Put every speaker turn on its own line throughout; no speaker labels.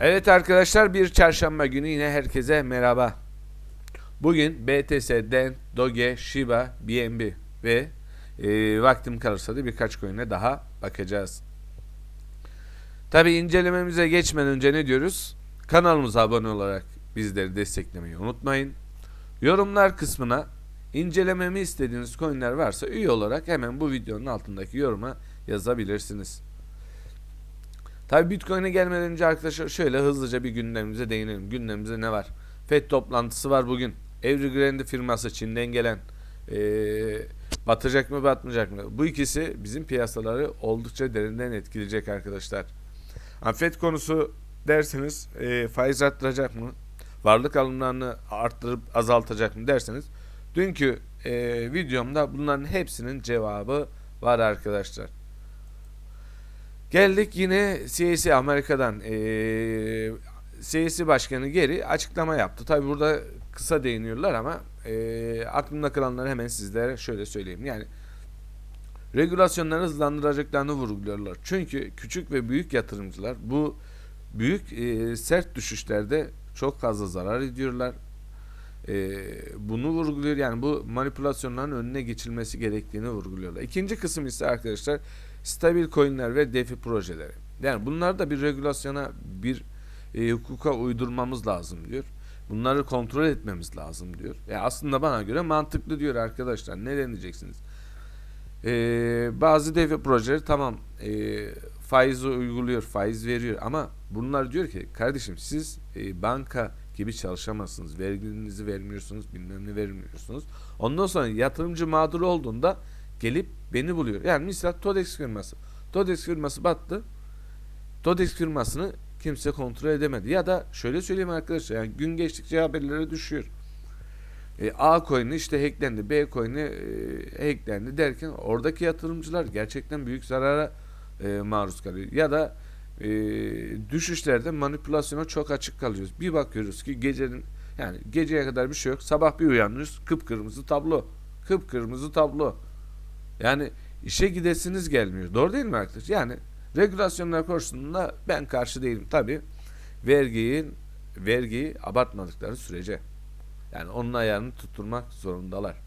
Evet arkadaşlar bir çarşamba günü yine herkese merhaba. Bugün BTS, DEN, Doge, Shiba, BNB ve e, vaktim kalırsa da birkaç coin'e daha bakacağız. Tabi incelememize geçmeden önce ne diyoruz? Kanalımıza abone olarak bizleri desteklemeyi unutmayın. Yorumlar kısmına incelememi istediğiniz coin'ler varsa üye olarak hemen bu videonun altındaki yoruma yazabilirsiniz. Tabi Bitcoin'e gelmeden önce arkadaşlar şöyle hızlıca bir gündemimize değinelim. Gündemimizde ne var? FED toplantısı var bugün. Evergrande firması Çin'den gelen ee, batacak mı batmayacak mı? Bu ikisi bizim piyasaları oldukça derinden etkileyecek arkadaşlar. FED konusu derseniz ee, faiz arttıracak mı? Varlık alımlarını arttırıp azaltacak mı derseniz dünkü ee, videomda bunların hepsinin cevabı var arkadaşlar. Geldik yine CAC Amerika'dan eee CAC Başkanı geri açıklama yaptı. Tabi burada kısa değiniyorlar ama eee aklımda kalanları hemen sizlere şöyle söyleyeyim. Yani regülasyonları hızlandıracaklarını vurguluyorlar. Çünkü küçük ve büyük yatırımcılar bu büyük eee, sert düşüşlerde çok fazla zarar ediyorlar. Eee, bunu vurguluyor yani bu manipülasyonların önüne geçilmesi gerektiğini vurguluyorlar. İkinci kısım ise arkadaşlar stabil coinler ve DeFi projeleri. Yani bunlar da bir regülasyona, bir e, hukuka uydurmamız lazım diyor. Bunları kontrol etmemiz lazım diyor. Ya aslında bana göre mantıklı diyor arkadaşlar. Ne deneyeceksiniz? E, bazı DeFi projeleri tamam e, faizi uyguluyor, faiz veriyor ama bunlar diyor ki kardeşim siz e, banka gibi çalışamazsınız. Verginizi vermiyorsunuz, bilmem ne vermiyorsunuz. Ondan sonra yatırımcı mağdur olduğunda gelip beni buluyor. Yani misal Todex firması. Todex firması battı. Todex firmasını kimse kontrol edemedi. Ya da şöyle söyleyeyim arkadaşlar yani gün geçtikçe haberlere düşüyor. E, A coin'i işte hacklendi, B coin'i e, hacklendi derken oradaki yatırımcılar gerçekten büyük zarara e, maruz kalıyor. Ya da e, düşüşlerde manipülasyona çok açık kalıyoruz. Bir bakıyoruz ki gecenin yani geceye kadar bir şey yok. Sabah bir uyanıyoruz kıpkırmızı tablo. Kıpkırmızı tablo. Yani işe gidesiniz gelmiyor. Doğru değil mi arkadaşlar? Yani regülasyonlar konusunda ben karşı değilim. Tabi vergiyi vergiyi abartmadıkları sürece. Yani onun ayarını tutturmak zorundalar.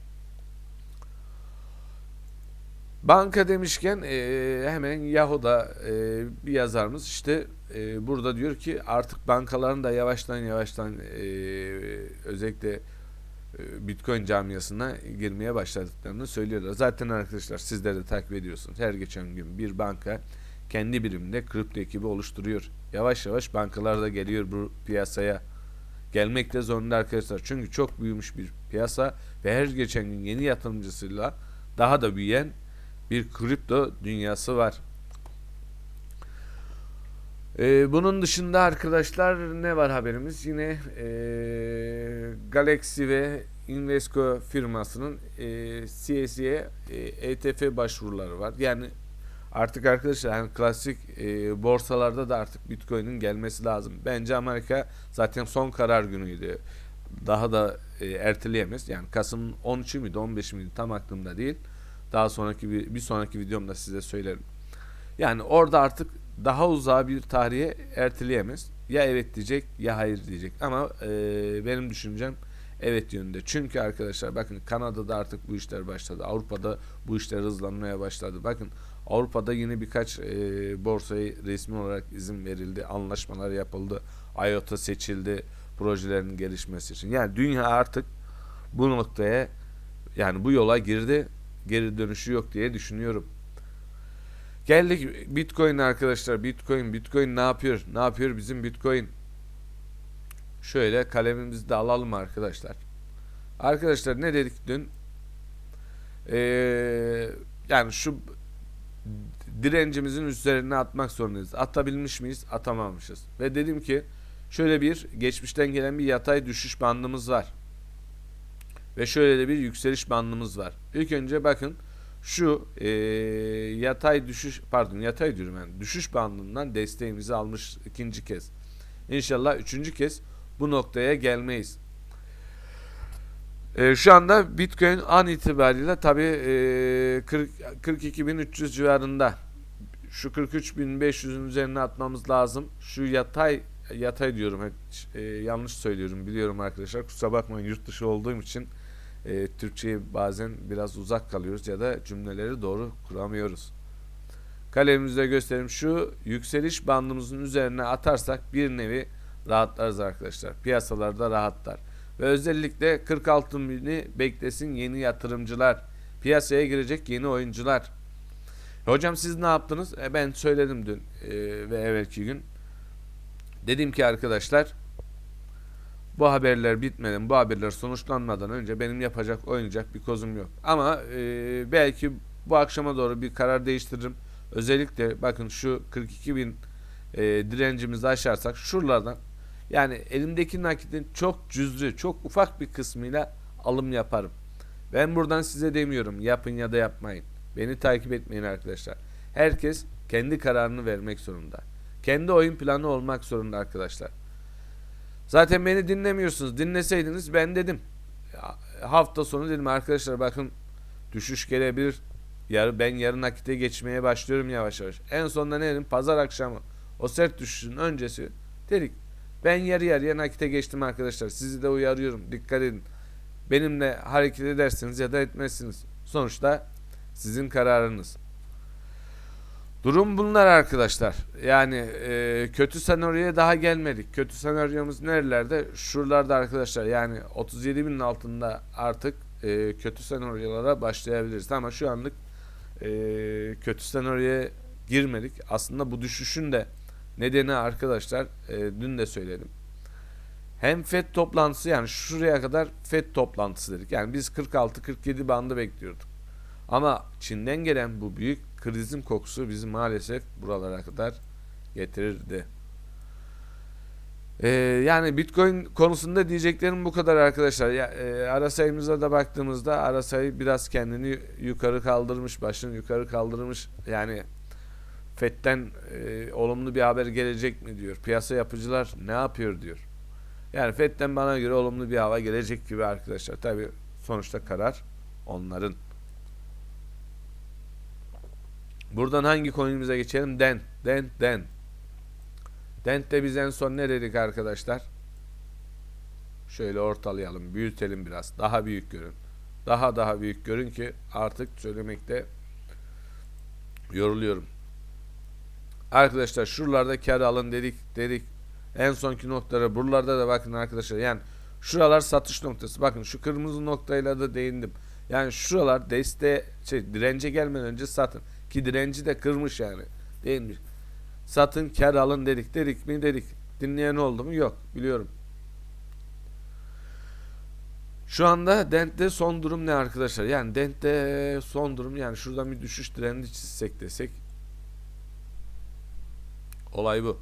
Banka demişken e, hemen Yahoo'da e, bir yazarımız işte e, burada diyor ki artık bankaların da yavaştan yavaştan e, özellikle e, Bitcoin camiasına girmeye başladıklarını söylüyorlar. Zaten arkadaşlar sizler de takip ediyorsunuz. Her geçen gün bir banka kendi biriminde kripto ekibi oluşturuyor. Yavaş yavaş bankalar da geliyor bu piyasaya. Gelmekte zorunda arkadaşlar. Çünkü çok büyümüş bir piyasa ve her geçen gün yeni yatırımcısıyla daha da büyüyen bir kripto dünyası var. Ee, bunun dışında arkadaşlar ne var haberimiz? Yine e, Galaxy ve Invesco firmasının e, CSE'ye e, ETF başvuruları var. Yani artık arkadaşlar hani klasik e, borsalarda da artık Bitcoin'in gelmesi lazım. Bence Amerika zaten son karar günüydü. Daha da e, erteleyemez. Yani Kasım'ın 13'ü müydü 15'i miydi tam aklımda değil. Daha sonraki bir, bir sonraki videomda size söylerim. Yani orada artık daha uzağa bir tarihe erteleyemez. Ya evet diyecek ya hayır diyecek. Ama e, benim düşüncem evet yönünde. Çünkü arkadaşlar bakın Kanada'da artık bu işler başladı. Avrupa'da bu işler hızlanmaya başladı. Bakın Avrupa'da yine birkaç e, borsayı resmi olarak izin verildi. Anlaşmalar yapıldı. IOTA seçildi projelerin gelişmesi için. Yani dünya artık bu noktaya yani bu yola girdi. Geri dönüşü yok diye düşünüyorum. Geldik Bitcoin arkadaşlar. Bitcoin, Bitcoin ne yapıyor? Ne yapıyor bizim Bitcoin? Şöyle kalemimizi de alalım arkadaşlar. Arkadaşlar ne dedik dün? Ee, yani şu direncimizin üzerine atmak zorundayız. Atabilmiş miyiz? Atamamışız. Ve dedim ki şöyle bir geçmişten gelen bir yatay düşüş bandımız var. Ve şöyle de bir yükseliş bandımız var. İlk önce bakın şu e, yatay düşüş pardon yatay diyorum yani düşüş bandından desteğimizi almış ikinci kez. İnşallah üçüncü kez bu noktaya gelmeyiz. E, şu anda Bitcoin an itibariyle tabi e, 40, 42.300 civarında şu 43.500'ün üzerine atmamız lazım. Şu yatay yatay diyorum. E, yanlış söylüyorum biliyorum arkadaşlar. Kusura bakmayın yurt dışı olduğum için e, Türkçe'ye bazen biraz uzak kalıyoruz ya da cümleleri doğru kuramıyoruz. Kalemimizde göstereyim. Şu yükseliş bandımızın üzerine atarsak bir nevi rahatlarız arkadaşlar. Piyasalarda rahatlar. Ve özellikle 46 bini beklesin yeni yatırımcılar. Piyasaya girecek yeni oyuncular. Hocam siz ne yaptınız? E, ben söyledim dün e, ve evvelki gün. Dedim ki arkadaşlar bu haberler bitmeden, bu haberler sonuçlanmadan önce benim yapacak, oynayacak bir kozum yok. Ama e, belki bu akşama doğru bir karar değiştiririm. Özellikle bakın şu 42 bin e, direncimizi aşarsak şuralardan yani elimdeki nakitin çok cüzdü, çok ufak bir kısmıyla alım yaparım. Ben buradan size demiyorum yapın ya da yapmayın. Beni takip etmeyin arkadaşlar. Herkes kendi kararını vermek zorunda. Kendi oyun planı olmak zorunda arkadaşlar. Zaten beni dinlemiyorsunuz. Dinleseydiniz ben dedim. Hafta sonu dedim arkadaşlar bakın düşüş gelebilir. Yarı, ben yarın nakite geçmeye başlıyorum yavaş yavaş. En sonunda ne dedim? Pazar akşamı. O sert düşüşün öncesi dedik. Ben yarı yarıya nakite geçtim arkadaşlar. Sizi de uyarıyorum. Dikkat edin. Benimle hareket edersiniz ya da etmezsiniz. Sonuçta sizin kararınız. Durum bunlar arkadaşlar. Yani e, kötü senaryoya daha gelmedik. Kötü senaryomuz nerelerde? Şuralarda arkadaşlar. Yani 37 binin altında artık e, kötü senaryolara başlayabiliriz. Ama şu anlık e, kötü senaryoya girmedik. Aslında bu düşüşün de nedeni arkadaşlar e, dün de söyledim. Hem FED toplantısı yani şuraya kadar FED toplantısı dedik. Yani biz 46-47 bandı bekliyorduk. Ama Çin'den gelen bu büyük krizin kokusu bizi maalesef buralara kadar getirirdi. Ee, yani Bitcoin konusunda diyeceklerim bu kadar arkadaşlar. Ya, e, ara sayımıza da baktığımızda ara sayı biraz kendini yukarı kaldırmış, başını yukarı kaldırmış. Yani FED'den e, olumlu bir haber gelecek mi diyor. Piyasa yapıcılar ne yapıyor diyor. Yani FED'den bana göre olumlu bir hava gelecek gibi arkadaşlar. Tabi sonuçta karar onların. Buradan hangi coin'imize geçelim? Dent, Dent, Dent. Dent'te biz en son ne dedik arkadaşlar? Şöyle ortalayalım, büyütelim biraz. Daha büyük görün. Daha daha büyük görün ki artık söylemekte yoruluyorum. Arkadaşlar şuralarda kar alın dedik dedik. En sonki noktalara buralarda da bakın arkadaşlar. Yani şuralar satış noktası. Bakın şu kırmızı noktayla da değindim. Yani şuralar deste şey dirence gelmeden önce satın. Ki direnci de kırmış yani. Değilmiş. Satın kar alın dedik dedik mi dedik. Dinleyen oldu mu? Yok. Biliyorum. Şu anda Dent'te son durum ne arkadaşlar? Yani Dent'te son durum yani şuradan bir düşüş trendi çizsek desek. Olay bu.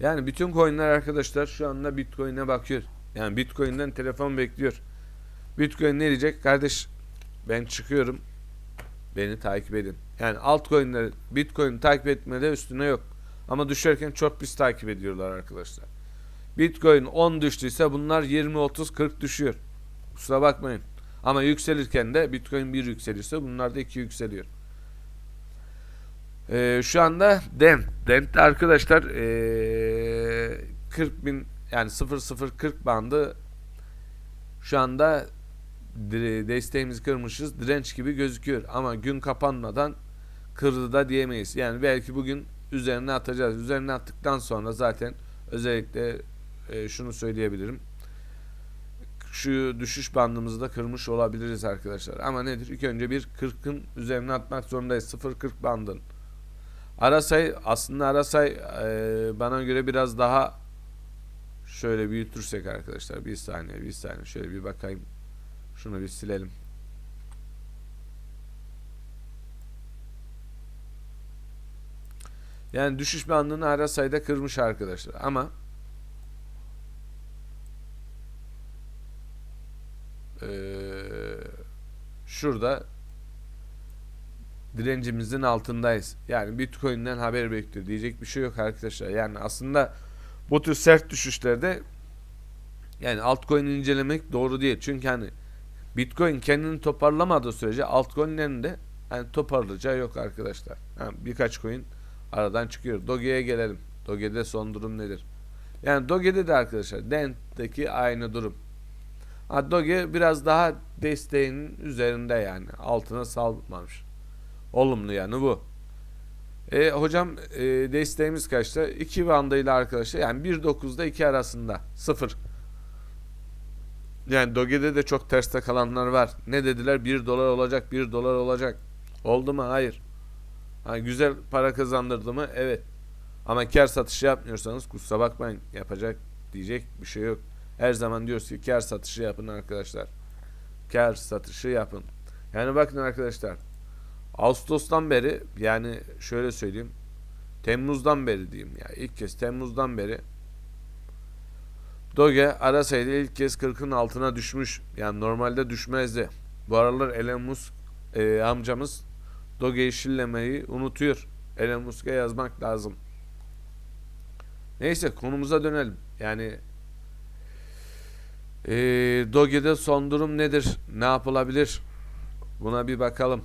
Yani bütün coinler arkadaşlar şu anda Bitcoin'e bakıyor. Yani Bitcoin'den telefon bekliyor. Bitcoin ne diyecek? Kardeş ben çıkıyorum. Beni takip edin. Yani altcoin'leri Bitcoin'i takip etmede üstüne yok. Ama düşerken çok pis takip ediyorlar arkadaşlar. Bitcoin 10 düştüyse bunlar 20, 30, 40 düşüyor. Kusura bakmayın. Ama yükselirken de Bitcoin 1 yükselirse bunlar da 2 yükseliyor. Ee, şu anda Dent. Dent'te arkadaşlar ee, 40 bin yani 0040 bandı şu anda desteğimizi kırmışız. Direnç gibi gözüküyor. Ama gün kapanmadan kırdı da diyemeyiz. Yani belki bugün üzerine atacağız. Üzerine attıktan sonra zaten özellikle e, şunu söyleyebilirim. Şu düşüş bandımızı da kırmış olabiliriz arkadaşlar. Ama nedir? İlk önce bir 40'ın üzerine atmak zorundayız. 0.40 bandın. Arasay aslında Arasay e, bana göre biraz daha şöyle büyütürsek arkadaşlar bir saniye bir saniye şöyle bir bakayım şunu bir silelim yani düşüş bandını Arasay'da kırmış arkadaşlar ama e, şurada direncimizin altındayız. Yani Bitcoin'den haber bekliyor. Diyecek bir şey yok arkadaşlar. Yani aslında bu tür sert düşüşlerde yani altcoin'i incelemek doğru değil. Çünkü hani Bitcoin kendini toparlamadığı sürece altcoin'lerin de yani toparlayacağı yok arkadaşlar. Yani birkaç coin aradan çıkıyor. Doge'ye gelelim. Doge'de son durum nedir? Yani Doge'de de arkadaşlar Dent'teki aynı durum. Ha, Doge biraz daha desteğinin üzerinde yani. Altına salmamış. Olumlu yani bu. E, hocam e, desteğimiz kaçta? 2 bandıyla arkadaşlar yani 1.9'da 2 arasında. 0. Yani Doge'de de çok terste kalanlar var. Ne dediler? 1 dolar olacak, 1 dolar olacak. Oldu mu? Hayır. Ha, güzel para kazandırdı mı? Evet. Ama kar satışı yapmıyorsanız kusura bakmayın. Yapacak diyecek bir şey yok. Her zaman diyoruz ki kar satışı yapın arkadaşlar. Kar satışı yapın. Yani bakın arkadaşlar. Ağustos'tan beri yani şöyle söyleyeyim. Temmuz'dan beri diyeyim ya. ilk kez Temmuz'dan beri Doge ara sayıda ilk kez 40'ın altına düşmüş. Yani normalde düşmezdi. Bu aralar Elon Musk e, amcamız Doge'yi şillemeyi unutuyor. Elon Musk'a yazmak lazım. Neyse konumuza dönelim. Yani e, Doge'de son durum nedir? Ne yapılabilir? Buna bir bakalım.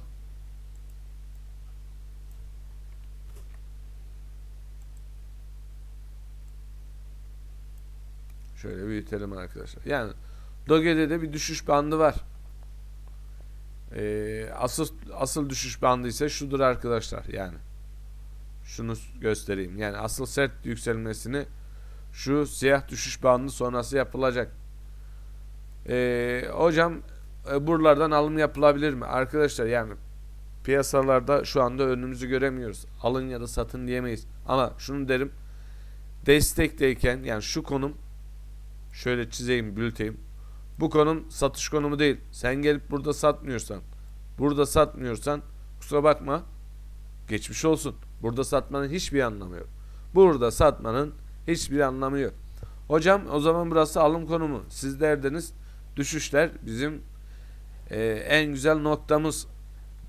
Büyütelim arkadaşlar. Yani Doge'de de bir düşüş bandı var. Ee, asıl asıl düşüş bandı ise şudur arkadaşlar. Yani şunu göstereyim. Yani asıl sert yükselmesini şu siyah düşüş bandı sonrası yapılacak. Ee, hocam e, buralardan alım yapılabilir mi? Arkadaşlar yani piyasalarda şu anda önümüzü göremiyoruz. Alın ya da satın diyemeyiz. Ama şunu derim. Destekteyken yani şu konum şöyle çizeyim, büyüteyim. Bu konum satış konumu değil. Sen gelip burada satmıyorsan, burada satmıyorsan kusura bakma. Geçmiş olsun. Burada satmanın hiçbir anlamı yok. Burada satmanın hiçbir anlamı yok. Hocam o zaman burası alım konumu. Siz derdiniz düşüşler bizim e, en güzel noktamız.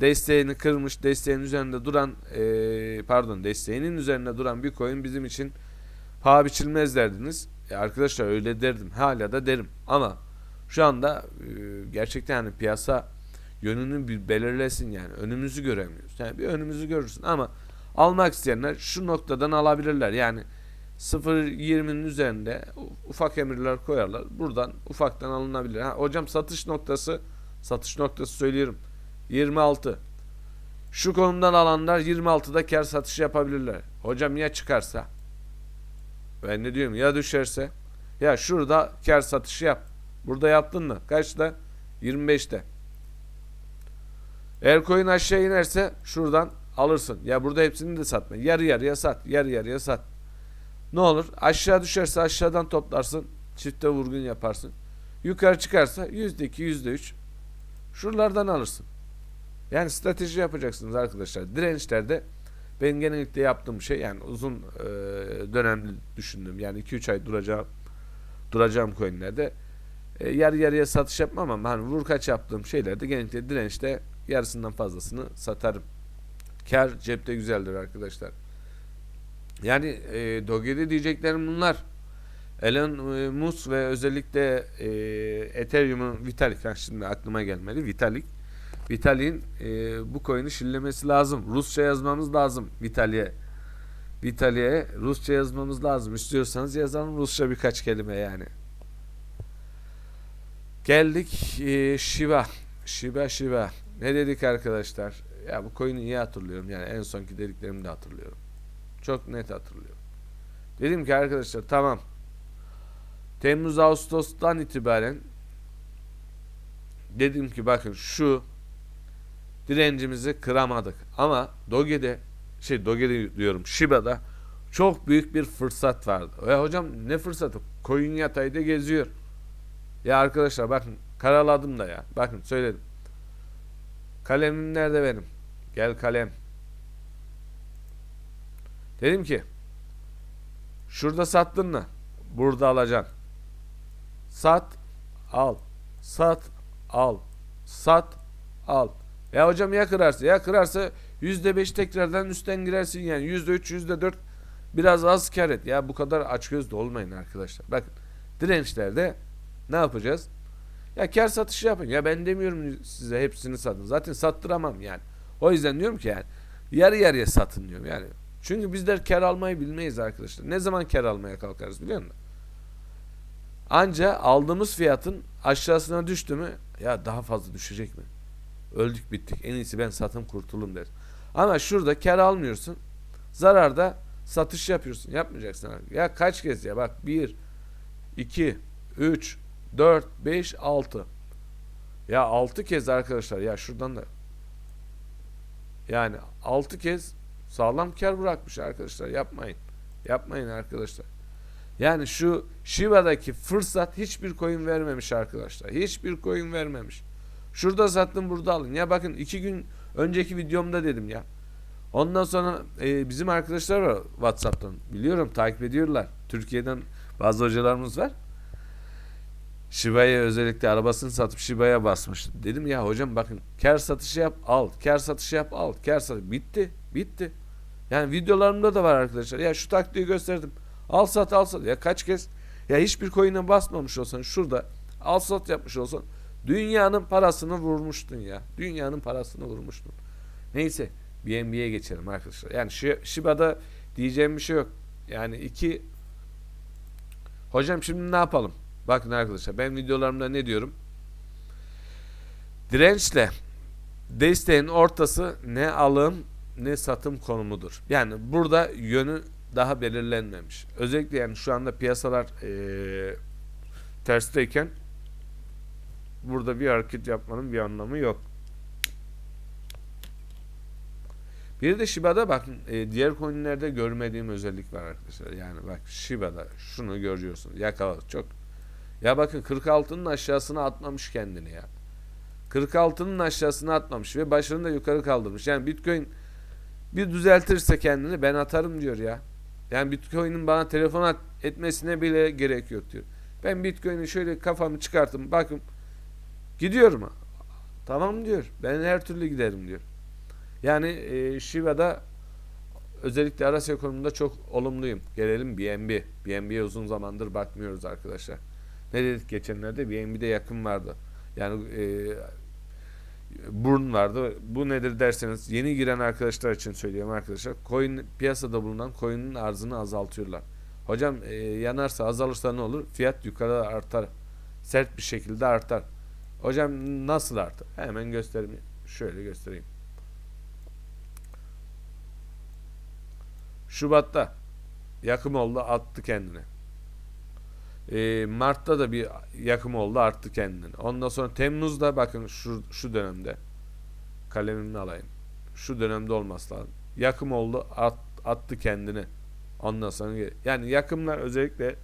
Desteğini kırmış, desteğin üzerinde duran e, pardon desteğinin üzerinde duran bir coin bizim için paha biçilmez derdiniz. E arkadaşlar öyle derdim. Hala da derim. Ama şu anda e, gerçekten yani piyasa yönünü bir belirlesin yani. Önümüzü göremiyoruz. Yani bir önümüzü görürsün ama almak isteyenler şu noktadan alabilirler. Yani 0.20'nin üzerinde ufak emirler koyarlar. Buradan ufaktan alınabilir. Ha, hocam satış noktası satış noktası söylüyorum. 26. Şu konumdan alanlar 26'da kar satış yapabilirler. Hocam ya çıkarsa? Ben ne diyorum ya düşerse? Ya şurada kar satışı yap. Burada yaptın mı? Kaçta? 25'te. Eğer coin aşağı inerse şuradan alırsın. Ya burada hepsini de satma. Yarı yarıya sat. Yarı yarıya sat. Ne olur? Aşağı düşerse aşağıdan toplarsın. Çifte vurgun yaparsın. Yukarı çıkarsa %2, %3 şuralardan alırsın. Yani strateji yapacaksınız arkadaşlar. Dirençlerde benim genellikle yaptığım şey yani uzun e, dönemli düşündüm. Yani 2-3 ay duracağım duracağım coinlerde e, yarı yarıya satış yapmam ama hani vur kaç yaptığım şeylerde genellikle dirençte yarısından fazlasını satarım. Kar cepte güzeldir arkadaşlar. Yani e, Doge'de diyeceklerim bunlar. Elon e, Musk ve özellikle e, Ethereum'un Vitalik ha, şimdi aklıma gelmedi. Vitalik Vitalik'in e, bu coin'i şillemesi lazım. Rusça yazmamız lazım Vitalik'e. Vitalik'e Rusça yazmamız lazım. İstiyorsanız yazalım Rusça birkaç kelime yani. Geldik e, Shiba. Shiba Shiba. Ne dedik arkadaşlar? Ya bu coin'i iyi hatırlıyorum. Yani en sonki dediklerimi de hatırlıyorum. Çok net hatırlıyorum. Dedim ki arkadaşlar tamam. Temmuz Ağustos'tan itibaren dedim ki bakın şu direncimizi kıramadık. Ama Doge'de şey Doge'de diyorum Shiba'da çok büyük bir fırsat vardı. Ve hocam ne fırsatı? Coin yatayda geziyor. Ya arkadaşlar bakın karaladım da ya. Bakın söyledim. Kalemim nerede benim? Gel kalem. Dedim ki şurada sattın mı? Burada alacaksın. Sat, al. Sat, al. Sat, al. Ya hocam ya kırarsa? Ya kırarsa %5 tekrardan üstten girersin yani. %3, %4 biraz az kar et. Ya bu kadar açgözlü olmayın arkadaşlar. Bakın dirençlerde ne yapacağız? Ya kar satışı yapın. Ya ben demiyorum size hepsini satın. Zaten sattıramam yani. O yüzden diyorum ki yani yarı yarıya satın diyorum. Yani Çünkü bizler kar almayı bilmeyiz arkadaşlar. Ne zaman kar almaya kalkarız biliyor musun? Anca aldığımız fiyatın aşağısına düştü mü ya daha fazla düşecek mi? Öldük bittik. En iyisi ben satım kurtulum der. Ama şurada kar almıyorsun. Zararda satış yapıyorsun. Yapmayacaksın. Ya kaç kez ya bak 1 2 3 4 5 6 ya 6 kez arkadaşlar ya şuradan da yani 6 kez sağlam kar bırakmış arkadaşlar. Yapmayın. Yapmayın arkadaşlar. Yani şu Shiba'daki fırsat hiçbir coin vermemiş arkadaşlar. Hiçbir coin vermemiş. Şurada sattım burada alın. Ya bakın iki gün önceki videomda dedim ya. Ondan sonra e, bizim arkadaşlar var Whatsapp'tan. Biliyorum takip ediyorlar. Türkiye'den bazı hocalarımız var. Shiba'ya özellikle arabasını satıp Shiba'ya basmış. Dedim ya hocam bakın kar satışı yap al. Kar satışı yap al. Kar satışı. Bitti. Bitti. Yani videolarımda da var arkadaşlar. Ya şu taktiği gösterdim. Al sat al sat. Ya kaç kez ya hiçbir coin'e basmamış olsan şurada al sat yapmış olsan dünyanın parasını vurmuştun ya. Dünyanın parasını vurmuştun. Neyse BNB'ye geçelim arkadaşlar. Yani Shi- Shiba'da diyeceğim bir şey yok. Yani iki Hocam şimdi ne yapalım? Bakın arkadaşlar ben videolarımda ne diyorum? Dirençle desteğin ortası ne alım ne satım konumudur. Yani burada yönü daha belirlenmemiş. Özellikle yani şu anda piyasalar eee tersteyken burada bir hareket yapmanın bir anlamı yok. Bir de Shiba'da bakın e, diğer coinlerde görmediğim özellik var arkadaşlar. Yani bak Shiba'da şunu görüyorsunuz. Yakaladık çok. Ya bakın 46'nın aşağısına atmamış kendini ya. 46'nın aşağısına atmamış ve başını da yukarı kaldırmış. Yani Bitcoin bir düzeltirse kendini ben atarım diyor ya. Yani Bitcoin'in bana telefon at, etmesine bile gerek yok diyor. Ben Bitcoin'i şöyle kafamı çıkarttım bakın gidiyorum. Tamam diyor. Ben her türlü giderim diyor. Yani e, Shiba'da özellikle Arasya konumunda çok olumluyum. Gelelim BNB. BNB'ye uzun zamandır bakmıyoruz arkadaşlar. Ne dedik geçenlerde? BNB'de yakın vardı. Yani e, burn vardı. Bu nedir derseniz yeni giren arkadaşlar için söylüyorum arkadaşlar. Coin piyasada bulunan coin'in arzını azaltıyorlar. Hocam e, yanarsa azalırsa ne olur? Fiyat yukarı artar. Sert bir şekilde artar. Hocam nasıl artar? Hemen göstereyim. Şöyle göstereyim. Şubat'ta yakım oldu attı kendine. Ee, Mart'ta da bir yakım oldu arttı kendini. Ondan sonra Temmuz'da bakın şu, şu dönemde kalemimi alayım. Şu dönemde olması lazım. Yakım oldu at, attı kendini. Ondan sonra yani yakımlar özellikle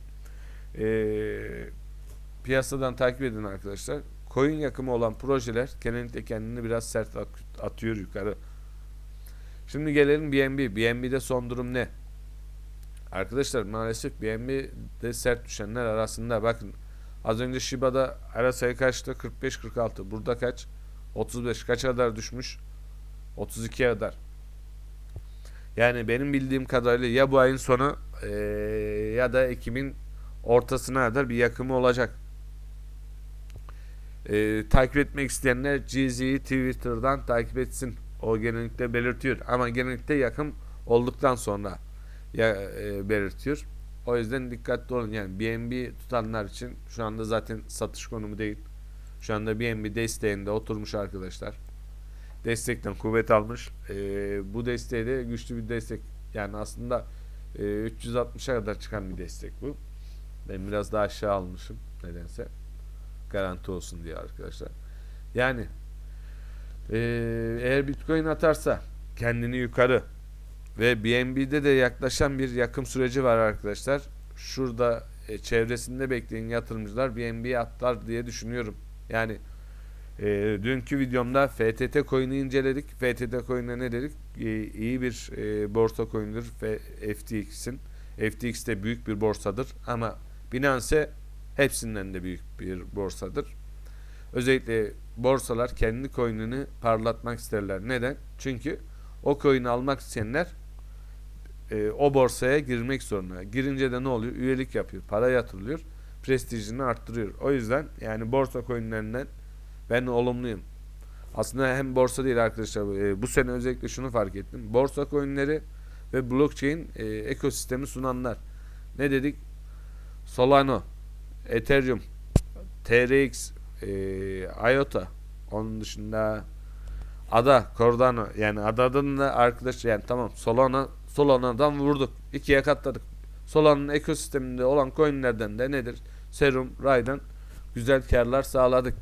ee, piyasadan takip edin arkadaşlar. Coin yakımı olan projeler genellikle kendini biraz sert at- atıyor yukarı. Şimdi gelelim BNB. BNB'de son durum ne? Arkadaşlar maalesef BNB'de sert düşenler arasında bakın az önce Shiba'da ara sayı kaçtı? 45-46. Burada kaç? 35. Kaça kadar düşmüş? 32'ye kadar. Yani benim bildiğim kadarıyla ya bu ayın sonu eee, ya da Ekim'in ortasına kadar bir yakımı olacak. Eee, takip etmek isteyenler GZ'yi Twitter'dan takip etsin. O genellikle belirtiyor. Ama genellikle yakın olduktan sonra ya e, belirtiyor. O yüzden dikkatli olun. Yani BNB tutanlar için şu anda zaten satış konumu değil. Şu anda BNB desteğinde oturmuş arkadaşlar. Destekten kuvvet almış. E, bu desteği de güçlü bir destek. Yani aslında e, 360'a kadar çıkan bir destek bu. Ben biraz daha aşağı almışım nedense. Garanti olsun diye arkadaşlar. Yani ee, eğer Bitcoin atarsa kendini yukarı ve BNB'de de yaklaşan bir yakım süreci var arkadaşlar. Şurada e, çevresinde bekleyen yatırımcılar BNB'ye atlar diye düşünüyorum. Yani e, dünkü videomda FTT coin'i inceledik. FTT coin'e ne dedik? E, iyi bir e, borsa coin'dir FTX'in. FTX de büyük bir borsadır ama Binance hepsinden de büyük bir borsadır. Özellikle borsalar kendi coin'ini parlatmak isterler. Neden? Çünkü o coin'i almak isteyenler e, o borsaya girmek zorunda. Girince de ne oluyor? Üyelik yapıyor. Para yatırılıyor. Prestijini arttırıyor. O yüzden yani borsa coin'lerinden ben olumluyum. Aslında hem borsa değil arkadaşlar. e, bu sene özellikle şunu fark ettim. Borsa coin'leri ve blockchain e, ekosistemi sunanlar. Ne dedik? Solano, Ethereum, TRX, e, IOTA, onun dışında Ada, Cardano yani Ada'dan da arkadaş yani tamam Solana Solana'dan vurduk. ikiye katladık. Solana'nın ekosisteminde olan coinlerden de nedir? Serum, Ray'dan güzel karlar sağladık.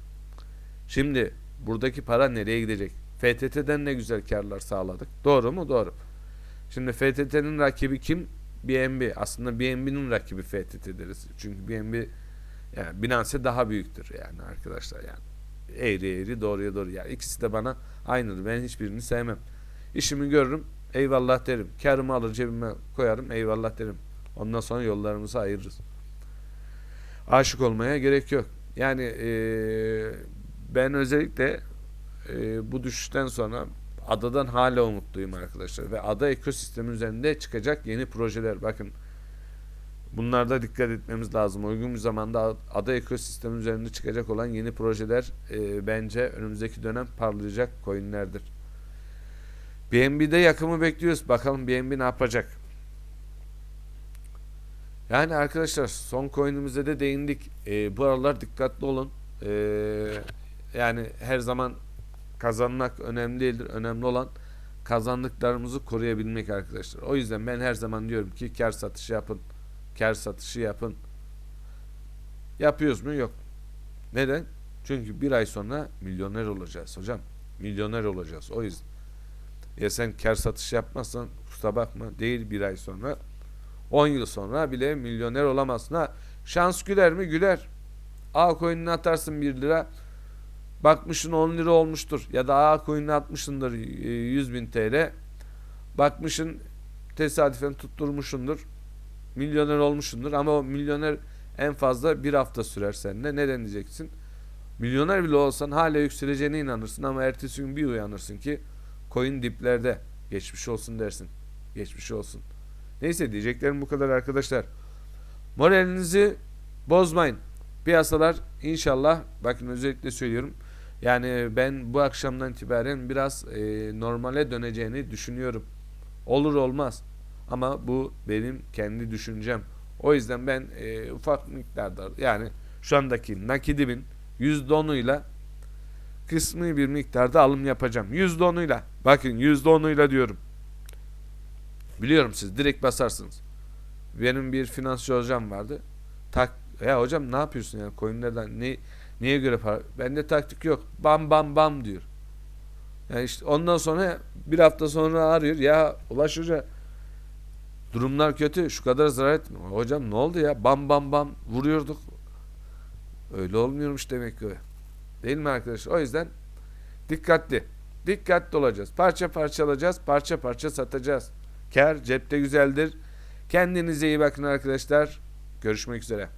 Şimdi buradaki para nereye gidecek? FTT'den ne güzel karlar sağladık. Doğru mu? Doğru. Şimdi FTT'nin rakibi kim? BNB. Aslında BNB'nin rakibi FTT deriz. Çünkü BNB yani Binance daha büyüktür yani arkadaşlar yani. Eğri eğri doğruya doğru yani ikisi de bana aynıdır. Ben hiçbirini sevmem. İşimi görürüm. Eyvallah derim. Karımı alır cebime koyarım. Eyvallah derim. Ondan sonra yollarımızı ayırırız. Aşık olmaya gerek yok. Yani eee, ben özellikle eee, bu düşüşten sonra adadan hala umutluyum arkadaşlar. Ve ada ekosistemi üzerinde çıkacak yeni projeler. Bakın bunlarda dikkat etmemiz lazım. Uygun bir zamanda ada ekosistemi üzerinde çıkacak olan yeni projeler eee, bence önümüzdeki dönem parlayacak coinlerdir. BNB'de yakımı bekliyoruz. Bakalım BNB ne yapacak? Yani arkadaşlar son coin'imize de değindik. Ee, bu aralar dikkatli olun. Ee, yani her zaman kazanmak önemli değildir. Önemli olan kazandıklarımızı koruyabilmek arkadaşlar. O yüzden ben her zaman diyorum ki kar satışı yapın. Kar satışı yapın. Yapıyoruz mu? Yok. Neden? Çünkü bir ay sonra milyoner olacağız hocam. Milyoner olacağız. O yüzden. Ya sen kar satışı yapmazsan kusura bakma değil bir ay sonra 10 yıl sonra bile milyoner olamazsın. Ha, şans güler mi? Güler. A coin'ini atarsın 1 lira. Bakmışsın 10 lira olmuştur. Ya da A coin'ini atmışsındır e, 100 bin TL. Bakmışsın tesadüfen tutturmuşsundur. Milyoner olmuşsundur. Ama o milyoner en fazla bir hafta sürer seninle. Neden diyeceksin? Milyoner bile olsan hala yükseleceğine inanırsın ama ertesi gün bir uyanırsın ki coin diplerde. Geçmiş olsun dersin. Geçmiş olsun. Neyse diyeceklerim bu kadar arkadaşlar. Moralinizi bozmayın. Piyasalar inşallah bakın özellikle söylüyorum. Yani ben bu akşamdan itibaren biraz e, normale döneceğini düşünüyorum. Olur olmaz. Ama bu benim kendi düşüncem. O yüzden ben e, ufak miktarda yani şu andaki nakidimin %10'uyla kısmi bir miktarda alım yapacağım. %10'uyla. Bakın %10'uyla diyorum. Biliyorum siz direkt basarsınız. Benim bir finansçı hocam vardı. Tak ya hocam ne yapıyorsun yani coinlerden ne niye göre para? Bende taktik yok. Bam bam bam diyor. Yani işte ondan sonra bir hafta sonra arıyor. Ya Ulaş Hoca durumlar kötü. Şu kadar zarar etme. Hocam ne oldu ya? Bam bam bam vuruyorduk. Öyle olmuyormuş demek ki. Değil mi arkadaşlar? O yüzden dikkatli. Dikkatli olacağız. Parça parça alacağız. Parça parça satacağız. Kar cepte güzeldir. Kendinize iyi bakın arkadaşlar. Görüşmek üzere.